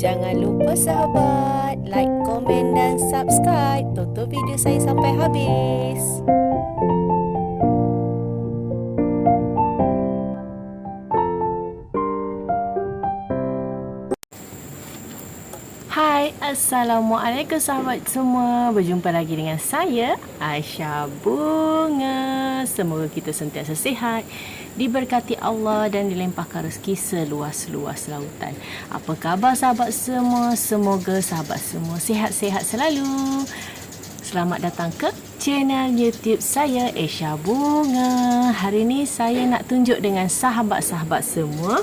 Jangan lupa sahabat, like, komen dan subscribe. Tonton video saya sampai habis. Hai, Assalamualaikum sahabat semua. Berjumpa lagi dengan saya Aisyah Bunga. Semoga kita sentiasa sihat Diberkati Allah dan dilimpahkan rezeki seluas-luas lautan. Apa khabar sahabat semua? Semoga sahabat semua sihat-sihat selalu. Selamat datang ke channel YouTube saya Aisyah Bunga. Hari ini saya nak tunjuk dengan sahabat-sahabat semua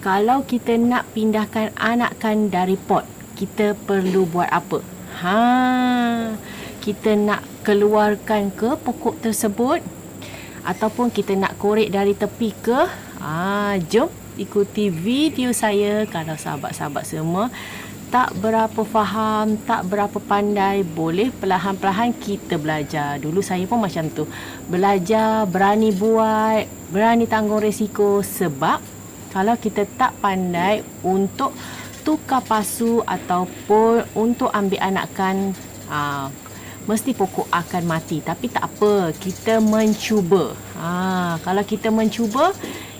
kalau kita nak pindahkan anakan dari pot, kita perlu buat apa? Ha, kita nak keluarkan ke pokok tersebut ataupun kita nak korek dari tepi ke? Ha, jom ikuti video saya kalau sahabat-sahabat semua tak berapa faham, tak berapa pandai, boleh perlahan-perlahan kita belajar. Dulu saya pun macam tu. Belajar, berani buat, berani tanggung resiko sebab kalau kita tak pandai untuk tukar pasu ataupun untuk ambil anakan aa, mesti pokok akan mati. Tapi tak apa kita mencuba. Aa, kalau kita mencuba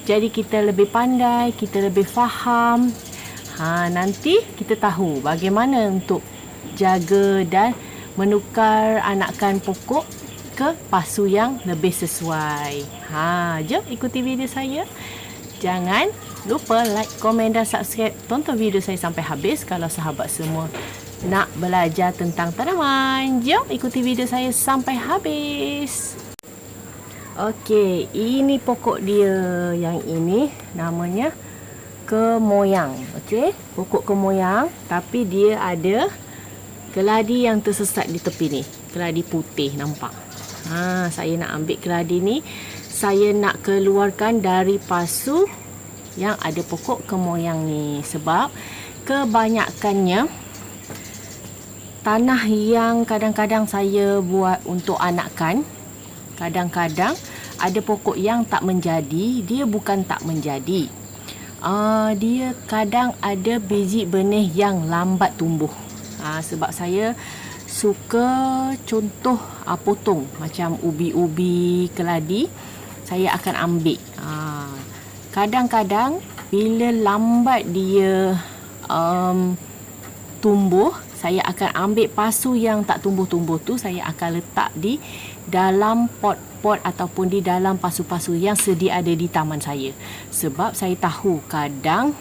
jadi kita lebih pandai kita lebih faham. Ha, nanti kita tahu bagaimana untuk jaga dan menukar anakan pokok ke pasu yang lebih sesuai. Ha, jom ikuti video saya Jangan lupa like, komen dan subscribe. Tonton video saya sampai habis kalau sahabat semua nak belajar tentang tanaman. Jom ikuti video saya sampai habis. Okey, ini pokok dia yang ini namanya kemoyang. Okey, pokok kemoyang tapi dia ada keladi yang tersesat di tepi ni. Keladi putih nampak. Ha, saya nak ambil keladi ni saya nak keluarkan dari pasu yang ada pokok kemoyang ni. Sebab kebanyakannya tanah yang kadang-kadang saya buat untuk anakan kadang-kadang ada pokok yang tak menjadi dia bukan tak menjadi. Uh, dia kadang ada biji benih yang lambat tumbuh. Uh, sebab saya suka contoh uh, potong macam ubi-ubi keladi saya akan ambil. Ha, kadang-kadang bila lambat dia um, tumbuh, saya akan ambil pasu yang tak tumbuh-tumbuh tu, saya akan letak di dalam pot-pot ataupun di dalam pasu-pasu yang sedia ada di taman saya. Sebab saya tahu kadang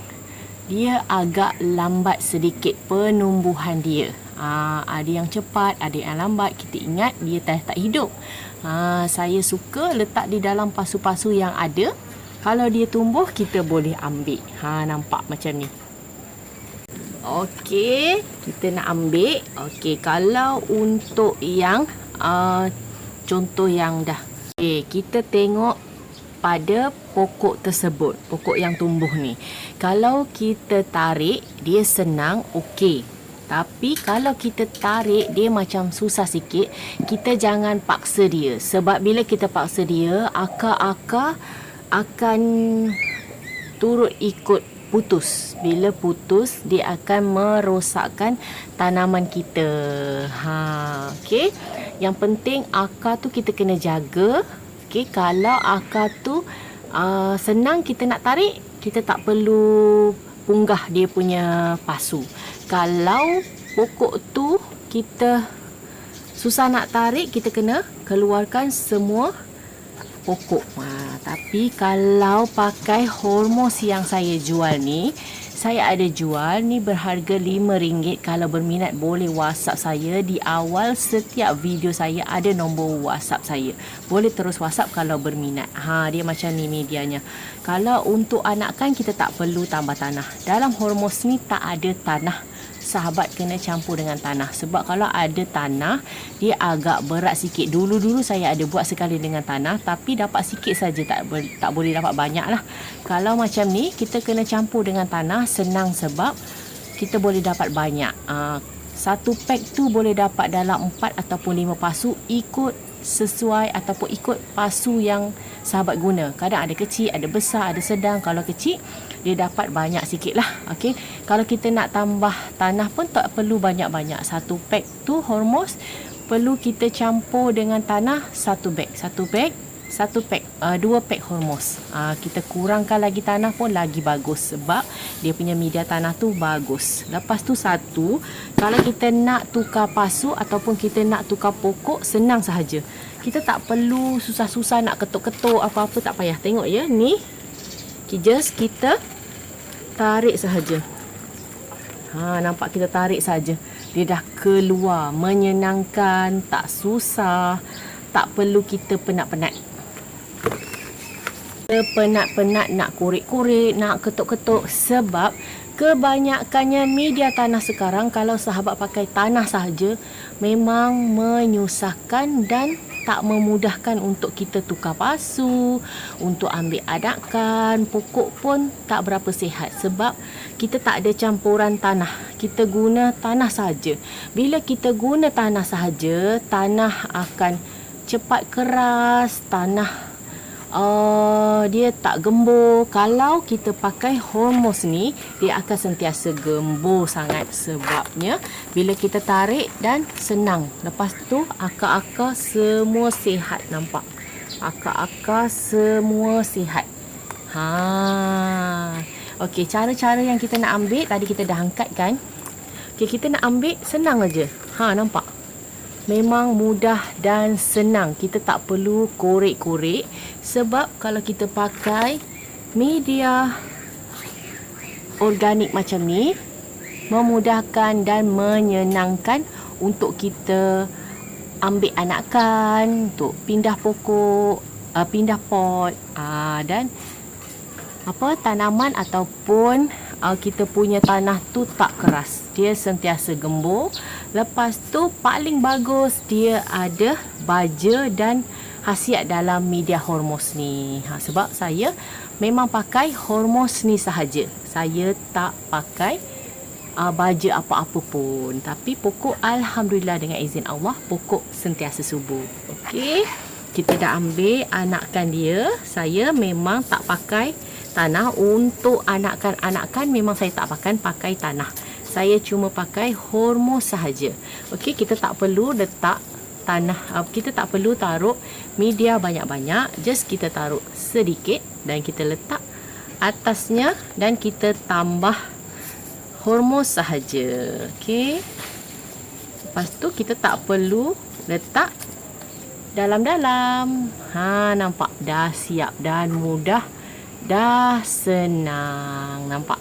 dia agak lambat sedikit penumbuhan dia. Ha, ada yang cepat, ada yang lambat. Kita ingat dia tak, tak hidup. Ha, saya suka letak di dalam pasu-pasu yang ada. Kalau dia tumbuh, kita boleh ambil. Ha, nampak macam ni. Okey, kita nak ambil. Okey, kalau untuk yang uh, contoh yang dah. Okey, kita tengok pada pokok tersebut, pokok yang tumbuh ni. Kalau kita tarik, dia senang, okey. Tapi kalau kita tarik dia macam susah sikit, kita jangan paksa dia. Sebab bila kita paksa dia, akar-akar akan turut ikut putus. Bila putus, dia akan merosakkan tanaman kita. Ha, okey. Yang penting akar tu kita kena jaga. Okey, kalau akar tu uh, senang kita nak tarik, kita tak perlu punggah dia punya pasu kalau pokok tu kita susah nak tarik kita kena keluarkan semua pokok. Ha, tapi kalau pakai hormos yang saya jual ni saya ada jual ni berharga RM5 kalau berminat boleh whatsapp saya. Di awal setiap video saya ada nombor whatsapp saya. Boleh terus whatsapp kalau berminat. Ha dia macam ni medianya. Kalau untuk anakan kita tak perlu tambah tanah. Dalam hormos ni tak ada tanah sahabat kena campur dengan tanah. Sebab kalau ada tanah dia agak berat sikit. Dulu-dulu saya ada buat sekali dengan tanah tapi dapat sikit saja. Tak tak boleh dapat banyak lah kalau macam ni kita kena campur dengan tanah senang sebab kita boleh dapat banyak. Uh, satu pack tu boleh dapat dalam 4 ataupun 5 pasu ikut sesuai ataupun ikut pasu yang sahabat guna. Kadang ada kecil, ada besar, ada sedang. Kalau kecil, dia dapat banyak sikit lah. Okay. Kalau kita nak tambah tanah pun tak perlu banyak-banyak. Satu pack tu hormos perlu kita campur dengan tanah satu beg. Satu beg satu pack uh, dua pack hormos uh, kita kurangkan lagi tanah pun lagi bagus sebab dia punya media tanah tu bagus lepas tu satu kalau kita nak tukar pasu ataupun kita nak tukar pokok senang sahaja kita tak perlu susah-susah nak ketuk-ketuk apa-apa tak payah tengok ya ni just kita tarik sahaja. Ha nampak kita tarik saja dia dah keluar menyenangkan tak susah tak perlu kita penat-penat. Penat-penat nak korek-korek, nak ketuk-ketuk sebab kebanyakannya media tanah sekarang kalau sahabat pakai tanah sahaja memang menyusahkan dan tak memudahkan untuk kita tukar pasu, untuk ambil adakan, pokok pun tak berapa sihat sebab kita tak ada campuran tanah. Kita guna tanah sahaja. Bila kita guna tanah sahaja, tanah akan cepat keras, tanah uh, dia tak gembur. Kalau kita pakai hormos ni, dia akan sentiasa gembur sangat sebabnya bila kita tarik dan senang. Lepas tu akar-akar semua sihat nampak. Akar-akar semua sihat. Ha. Okey, cara-cara yang kita nak ambil tadi kita dah angkat kan? Okey, kita nak ambil senang aja. Ha, nampak? Memang mudah dan senang. Kita tak perlu korek-korek sebab kalau kita pakai media organik macam ni memudahkan dan menyenangkan untuk kita ambil anakan, untuk pindah pokok, uh, pindah pot uh, dan apa tanaman ataupun uh, kita punya tanah tu tak keras. Dia sentiasa gembur. Lepas tu paling bagus dia ada baja dan khasiat dalam media hormos ni. Ha, sebab saya memang pakai hormos ni sahaja. Saya tak pakai uh, baja apa-apa pun. Tapi pokok Alhamdulillah dengan izin Allah, pokok sentiasa subur. Okey. Kita dah ambil anakkan dia. Saya memang tak pakai tanah untuk anakan-anakan memang saya tak pakai pakai tanah. Saya cuma pakai hormos sahaja. Okey, kita tak perlu letak tanah uh, kita tak perlu taruh media banyak-banyak, just kita taruh sedikit dan kita letak atasnya dan kita tambah hormos sahaja. Okey. Lepas tu kita tak perlu letak dalam-dalam. Ha nampak dah siap dan mudah dah senang nampak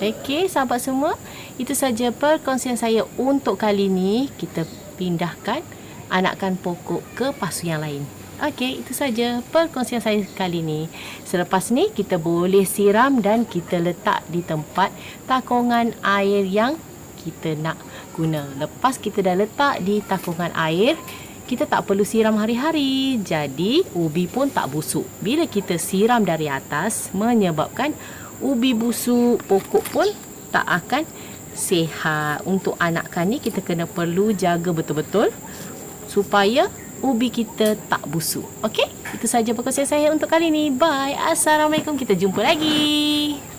okey sahabat semua itu saja perkongsian saya untuk kali ini kita pindahkan anakkan pokok ke pasu yang lain okey itu saja perkongsian saya kali ini selepas ni kita boleh siram dan kita letak di tempat takungan air yang kita nak guna lepas kita dah letak di takungan air kita tak perlu siram hari-hari. Jadi, ubi pun tak busuk. Bila kita siram dari atas, menyebabkan ubi busuk, pokok pun tak akan sihat. Untuk anakan ni, kita kena perlu jaga betul-betul supaya ubi kita tak busuk. Okey? Itu saja perkongsian saya untuk kali ini. Bye. Assalamualaikum. Kita jumpa lagi.